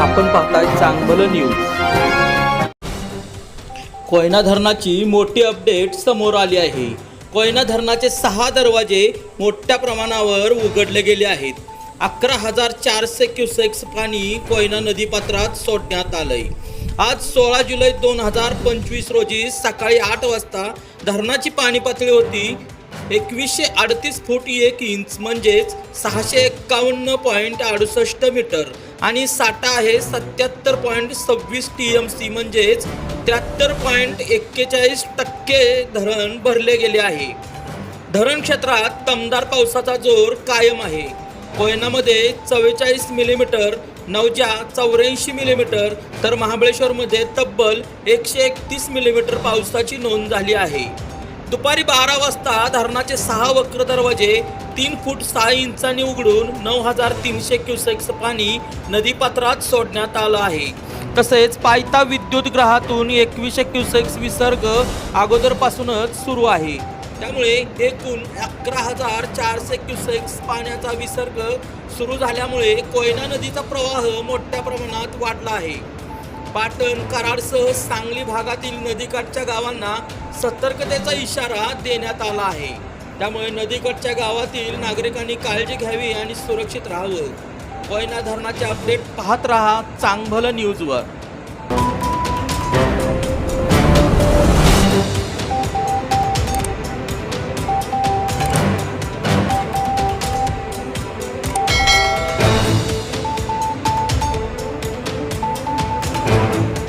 आपण पाहताय चांगलं न्यूज कोयना धरणाची मोठी अपडेट समोर आली आहे. कोयना धरणाचे सहा दरवाजे मोठ्या प्रमाणावर उघडले गेले आहेत. अकरा हजार चारशे क्युसेक्स पाणी कोयना नदीपात्रात सोडण्यात आलंय. आज सोळा जुलै दोन हजार पंचवीस रोजी सकाळी आठ वाजता धरणाची पाणी पातळी होती एकवीसशे अडतीस फूट एक इंच म्हणजेच सहाशे एक्कावन्न पॉईंट अडुसष्ट मीटर आणि साठा आहे सत्याहत्तर पॉईंट सव्वीस टी एम सी म्हणजेच त्र्याहत्तर पॉईंट एक्केचाळीस टक्के धरण भरले गेले आहे. धरण क्षेत्रात दमदार पावसाचा जोर कायम आहे. कोयनामध्ये चव्वेचाळीस मिलीमीटर नवजा चौऱ्याऐंशी मिलीमीटर तर महाबळेश्वरमध्ये तब्बल एकशे एकतीस मिलीमीटर पावसाची नोंद झाली आहे. दुपारी बारा वाजता धरणाचे सहा वक्र दरवाजे तीन फूट सहा इंचांनी उघडून नऊ हजार तीनशे क्युसेक्स पाणी नदीपात्रात सोडण्यात आलं आहे. तसेच पायता विद्युत ग्रहातून एकवीसशे क्युसेक्स विसर्ग अगोदरपासूनच सुरू आहे. त्यामुळे एकूण अकरा हजार चारशे क्युसेक्स पाण्याचा विसर्ग सुरू झाल्यामुळे कोयना नदीचा प्रवाह मोठ्या प्रमाणात वाढला आहे. पाटण कराडसह सांगली भागातील नदीकाठच्या गावांना सतर्कतेचा इशारा देण्यात आला आहे. त्यामुळे नदीकडच्या गावातील नागरिकांनी काळजी घ्यावी आणि सुरक्षित राहावं. कोयना धरणाचे अपडेट पाहत रहा चांगलं न्यूजवर.